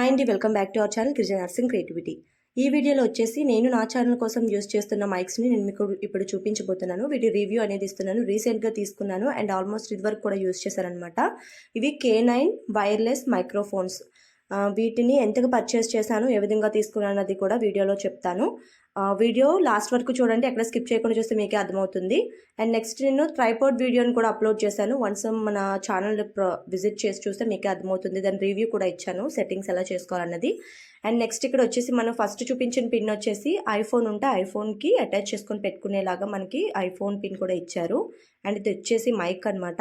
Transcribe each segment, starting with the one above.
Hi అండి welcome back to our channel Girija Narsing creativity. ఈ వీడియోలో వచ్చేసి నేను నా ఛానల్ కోసం యూస్ చేస్తున్న మైక్స్ని నేను మీకు ఇప్పుడు చూపించబోతున్నాను. వీటి రివ్యూ అనేది ఇస్తున్నాను. రీసెంట్గా తీసుకున్నాను అండ్ ఆల్మోస్ట్ ఇది వరకు కూడా యూస్ చేశారనమాట ఇవి కే నైన్ వైర్లెస్ మైక్రోఫోన్స్. వీటిని ఎంతగా పర్చేస్ చేశాను ఏ విధంగా తీసుకున్నాను అది కూడా వీడియోలో చెప్తాను. వీడియో లాస్ట్ వరకు చూడండి. ఎక్కడ స్కిప్ చేయకుండా చూస్తే మీకే అర్థమవుతుంది. అండ్ నెక్స్ట్ నేను ట్రైపోర్డ్ వీడియోని కూడా అప్లోడ్ చేశాను. వన్స్ మన ఛానల్ విజిట్ చేసి చూస్తే మీకే అర్థమవుతుంది. దాని రివ్యూ కూడా ఇచ్చాను సెట్టింగ్స్ ఎలా చేసుకోవాలన్నది. అండ్ నెక్స్ట్ ఇక్కడ వచ్చేసి మనం ఫస్ట్ చూపించిన పిన్ వచ్చేసి ఐఫోన్ ఉంటే ఐఫోన్కి అటాచ్ చేసుకొని పెట్టుకునేలాగా మనకి ఐఫోన్ పిన్ కూడా ఇచ్చారు. అండ్ ఇది వచ్చేసి మైక్ అన్నమాట.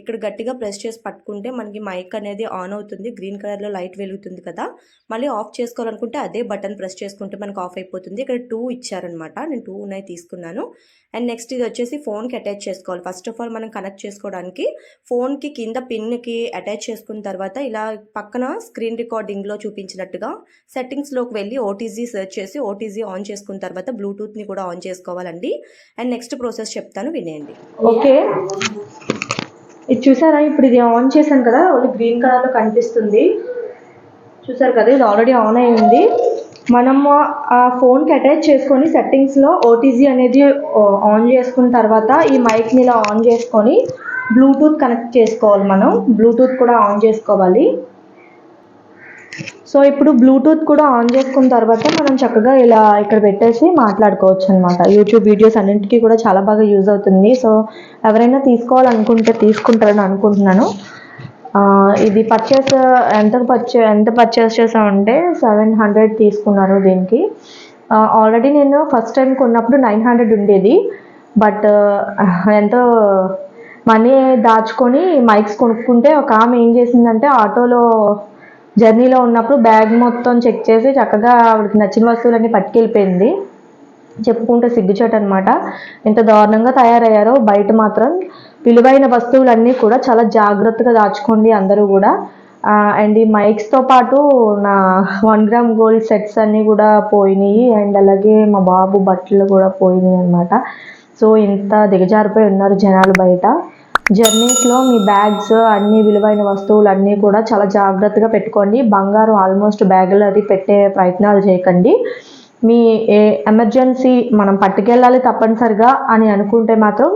ఇక్కడ గట్టిగా ప్రెస్ చేసి పట్టుకుంటే మనకి మైక్ అనేది ఆన్ అవుతుంది. గ్రీన్ కలర్లో లైట్ వెలుగుతుంది కదా. మళ్ళీ ఆఫ్ చేసుకోవాలనుకుంటే అదే బటన్ ప్రెస్ చేసుకుంటే మనకు ఆఫ్ అయిపోతుంది. ఇక్కడ టూ ఇచ్చారనమాట. నేను టూ ఉన్నాయి తీసుకున్నాను. అండ్ నెక్స్ట్ ఇది వచ్చేసి ఫోన్కి అటాచ్ చేసుకోవాలి. ఫస్ట్ ఆఫ్ ఆల్ మనం కనెక్ట్ చేసుకోవడానికి ఫోన్కి కింద పిన్కి అటాచ్ చేసుకున్న తర్వాత ఇలా పక్కన స్క్రీన్ రికార్డింగ్లో చూపించినట్టుగా సెట్టింగ్స్లోకి వెళ్ళి ఓటీజీ సెర్చ్ చేసి ఓటీజీ ఆన్ చేసుకున్న తర్వాత బ్లూటూత్ని కూడా ఆన్ చేసుకోవాలండి. అండ్ నెక్స్ట్ ప్రాసెస్ చెప్తాను వినేయండి. ఓకే. ఇది చూసారా? ఇప్పుడు ఇది ఆన్ చేశాను కదా. ఓన్లీ గ్రీన్ కలర్లో కనిపిస్తుంది. చూసారు కదా? ఇది ఆల్రెడీ ఆన్ అయింది మనము ఆ ఫోన్కి అటాచ్ చేసుకొని సెట్టింగ్స్లో ఓటీజీ అనేది ఆన్ చేసుకున్న తర్వాత ఈ మైక్ని ఇలా ఆన్ చేసుకొని బ్లూటూత్ కనెక్ట్ చేసుకోవాలి మనం. బ్లూటూత్ కూడా ఆన్ చేసుకోవాలి. సో ఇప్పుడు బ్లూటూత్ కూడా ఆన్ చేసుకున్న తర్వాత మనం చక్కగా ఇలా ఇక్కడ పెట్టేసి మాట్లాడుకోవచ్చు అనమాట యూట్యూబ్ వీడియోస్ అన్నింటికీ కూడా చాలా బాగా యూజ్ అవుతుంది. సో ఎవరైనా తీసుకోవాలనుకుంటే తీసుకుంటారని అనుకుంటున్నాను. ఇది పర్చేస్ ఎంత పర్చే ఎంత పర్చేస్ చేసామంటే సెవెన్ హండ్రెడ్ తీసుకున్నారు దీనికి. ఆల్రెడీ నేను ఫస్ట్ టైం కొన్నప్పుడు నైన్ హండ్రెడ్ ఉండేది. బట్ ఎంతో మనీ దాచుకొని మైక్స్ కొనుక్కుంటే ఒక ఆమె ఏం చేసిందంటే ఆటోలో జర్నీలో ఉన్నప్పుడు బ్యాగ్ మొత్తం చెక్ చేసి చక్కగా ఆవిడకి నచ్చిన వస్తువులన్నీ పట్టుకెళ్ళిపోయింది. చెప్పుకుంటే సిగ్గుచేట అనమాట ఎంత దారుణంగా తయారయ్యారో. బయట మాత్రం విలువైన వస్తువులన్నీ కూడా చాలా జాగ్రత్తగా దాచుకోండి అందరూ కూడా. అండ్ ఈ మైక్స్తో పాటు నా వన్ గ్రామ్ గోల్డ్ సెట్స్ అన్నీ కూడా పోయినాయి. అండ్ అలాగే మా బాబు బట్టలు కూడా పోయినాయి అనమాట సో ఇంత దిగజారిపోయి ఉన్నారు జనాలు బయట. జర్నీస్లో మీ బ్యాగ్స్ అన్ని విలువైన వస్తువులు అన్నీ కూడా చాలా జాగ్రత్తగా పెట్టుకోండి. బంగారం ఆల్మోస్ట్ బ్యాగులు అది పెట్టే ప్రయత్నాలు చేయకండి. మీ ఏ ఎమర్జెన్సీ మనం పట్టుకెళ్ళాలి తప్పనిసరిగా అని అనుకుంటే మాత్రం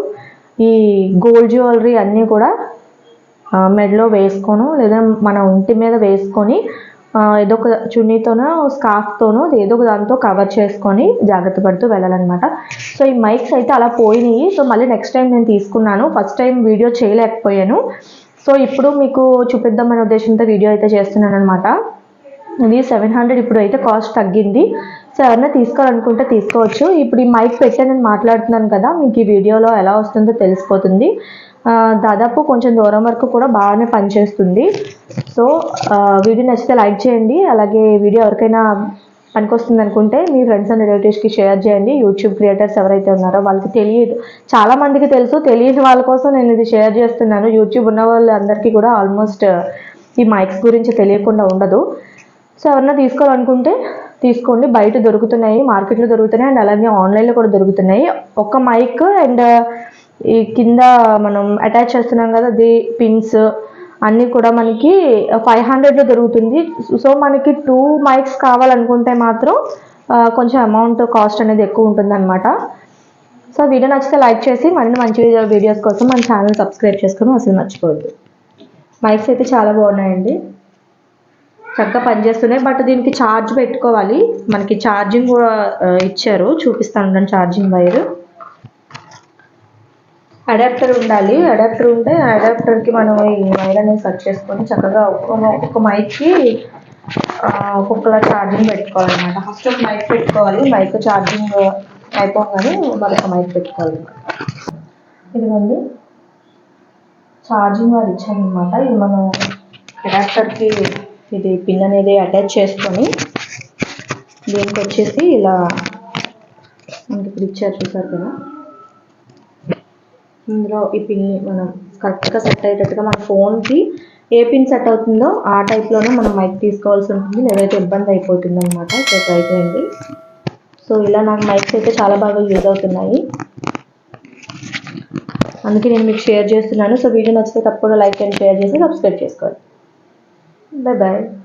ఈ గోల్డ్ జ్యువెలరీ అన్నీ కూడా మెడలో వేసుకోను లేదా మన ఒంటి మీద వేసుకొని ఏదో ఒక చున్నీతోనో స్కార్ఫ్తోనో ఏదో ఒక దాంతో కవర్ చేసుకొని జాగ్రత్త పడుతూ వెళ్ళాలన్నమాట. సో ఈ మైక్స్ అయితే అలా పోయినాయి. సో మళ్ళీ నెక్స్ట్ టైం నేను తీసుకున్నాను. ఫస్ట్ టైం వీడియో చేయలేకపోయాను. సో ఇప్పుడు మీకు చూపిద్దామనే ఉద్దేశంతో వీడియో అయితే చేస్తున్నాను అనమాట ఇది సెవెన్ హండ్రెడ్ ఇప్పుడు అయితే కాస్ట్ తగ్గింది. ఎవరైనా తీసుకోవాలనుకుంటే తీసుకోవచ్చు. ఇప్పుడు ఈ మైక్ పెట్టే నేను మాట్లాడుతున్నాను కదా మీకు ఈ వీడియోలో ఎలా వస్తుందో తెలిసిపోతుంది. దాదాపు కొంచెం దూరం వరకు కూడా బాగానే పనిచేస్తుంది. సో వీడియో నచ్చితే లైక్ చేయండి. అలాగే వీడియో ఎవరికైనా పనికొస్తుంది అనుకుంటే మీ ఫ్రెండ్స్ అండ్ రిలేటివ్స్కి షేర్ చేయండి. యూట్యూబ్ క్రియేటర్స్ ఎవరైతే ఉన్నారో వాళ్ళకి తెలియదు. చాలా మందికి తెలుసు తెలియని వాళ్ళ కోసం నేను ఇది షేర్ చేస్తున్నాను. యూట్యూబ్ ఉన్న వాళ్ళందరికీ కూడా ఆల్మోస్ట్ ఈ మైక్స్ గురించి తెలియకుండా ఉండదు. సో ఎవరన్నా తీసుకోవాలనుకుంటే తీసుకోండి. బయట దొరుకుతున్నాయి మార్కెట్లో దొరుకుతున్నాయి అండ్ అలాగే ఆన్లైన్లో కూడా దొరుకుతున్నాయి. ఒక మైక్ అండ్ ఈ కింద మనం అటాచ్ చేస్తున్నాం కదా అది పిన్స్ అన్నీ కూడా మనకి ఫైవ్ హండ్రెడ్లో దొరుకుతుంది. సో మనకి టూ మైక్స్ కావాలనుకుంటే మాత్రం కొంచెం అమౌంట్ కాస్ట్ అనేది ఎక్కువ ఉంటుంది అనమాట సో వీడియో నచ్చితే లైక్ చేసి మరిన్ని మంచి వీడియోస్ కోసం మన ఛానల్ సబ్స్క్రైబ్ చేసుకుని అసలు మర్చిపోవద్దు. మైక్స్ అయితే చాలా బాగున్నాయండి. చక్కగా పనిచేస్తున్నాయి. బట్ దీనికి ఛార్జ్ పెట్టుకోవాలి. మనకి ఛార్జింగ్ కూడా ఇచ్చారు. చూపిస్తాను ఛార్జింగ్ వైర్ అడాప్టర్ ఉండాలి. అడాప్టర్ ఉంటే అడాప్టర్కి మనం ఈ వైర్ అనేది సెట్ చేసుకొని చక్కగా ఒక్కొక్క మైక్కి ఒక్కొక్కలా ఛార్జింగ్ పెట్టుకోవాలన్నమాట. ఫస్ట్ ఒక మైక్ పెట్టుకోవాలి. మైక్ ఛార్జింగ్ అయిపోగానే మరొక మైక్ పెట్టుకోవాలి. ఇదిగోండి. ఛార్జింగ్ వారు ఇచ్చారనమాట ఇది మనం అడాప్టర్కి ఇది పిన్ అనేది అటాచ్ చేసుకొని దీనికి వచ్చేసి ఇలా మనకి ఇప్పుడు ఇచ్చారు చూసారు కదా? ఇందులో ఈ పిన్ మనం కరెక్ట్గా సెట్ అయ్యేటట్టుగా మన ఫోన్కి ఏ పిన్ సెట్ అవుతుందో ఆ టైప్లోనే మనం మైక్ తీసుకోవాల్సి ఉంటుంది. లేదైతే ఇబ్బంది అయిపోతుంది అనమాట సో ట్రై చేయండి. సో ఇలా నాకు మైక్స్ అయితే చాలా బాగా యూజ్ అవుతున్నాయి. అందుకే నేను మీకు షేర్ చేస్తున్నాను. సో వీడియో నచ్చితే తప్పకుండా లైక్ అండ్ షేర్ చేసి సబ్స్క్రైబ్ చేసుకోవాలి Bye bye.